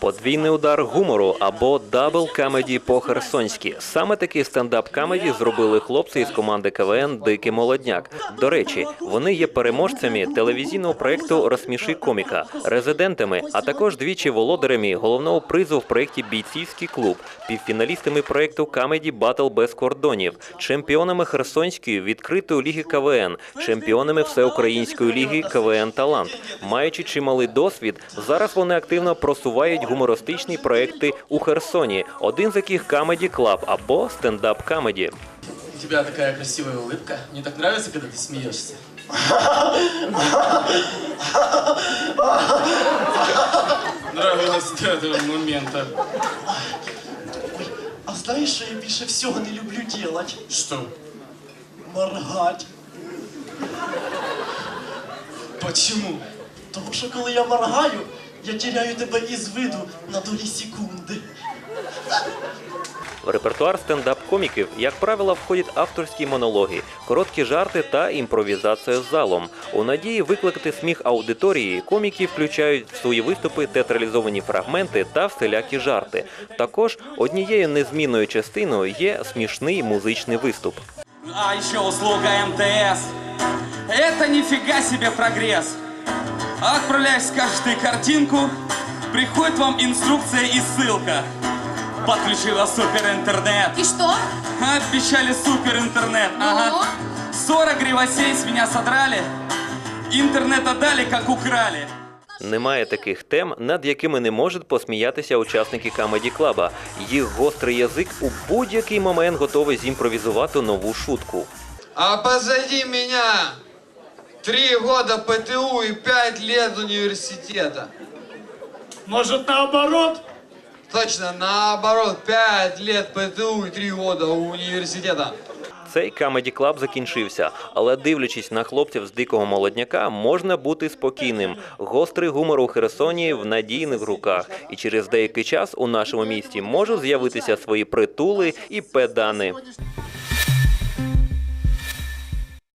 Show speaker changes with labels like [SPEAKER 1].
[SPEAKER 1] Подвійний удар гумору або дабл камеді по-херсонськи. Саме такий стендап камеді зробили хлопці із команди КВН Дикий молодняк. До речі, вони є переможцями телевізійного проекту Розсміши коміка, резидентами, а також двічі володарями головного призу в проєкті Бійцівський клуб, півфіналістами проекту Камеді Батл без кордонів, чемпіонами Херсонської відкритої ліги КВН, чемпіонами Всеукраїнської ліги КВН Талант. Маючи чималий досвід, зараз вони активно просувають гумористичні проекти у Херсоні, один з яких Камеді Клаб або стендап камеді.
[SPEAKER 2] У тебя такая красивая улыбка. Мне так нравится, когда ты смеешься. Нравилось до этого момента.
[SPEAKER 3] А знаєш, що я більше всього не люблю делать?
[SPEAKER 2] Что?
[SPEAKER 3] Моргать.
[SPEAKER 2] Почему?
[SPEAKER 3] Тому що коли я моргаю, я теряю тебе із виду на долі секунди.
[SPEAKER 1] В репертуар стендап-коміків, як правило, входять авторські монологи, короткі жарти та імпровізація з залом. У надії викликати сміх аудиторії, коміки включають в свої виступи театралізовані фрагменти та всілякі жарти. Також однією незмінною частиною є смішний музичний виступ.
[SPEAKER 4] А еще услуга МТС. Это нифига себе прогресс. Отправляешь, скажешь ты картинку, приходит вам инструкция и ссылка. Подключила супер интернет.
[SPEAKER 5] И что?
[SPEAKER 4] Обещали супер интернет. Ага. 40 гривосей с меня содрали. Интернета дали, как украли.
[SPEAKER 1] Немає таких тем, над якими не можуть посміятися учасники Камеді Клаба. Їх гострий язик у будь-який момент готовий зімпровізувати нову шутку.
[SPEAKER 6] А позади меня три года ПТУ и пять лет университета.
[SPEAKER 2] Может наоборот?
[SPEAKER 6] Точно, наоборот, пять лет ПТУ и три года университета.
[SPEAKER 1] Цей Камеді Клаб закінчився, але дивлячись на хлопців з дикого молодняка, можна бути спокійним. Гострий гумор у Херсоні в надійних руках, і через деякий час у нашому місті можуть з'явитися свої притули і педани.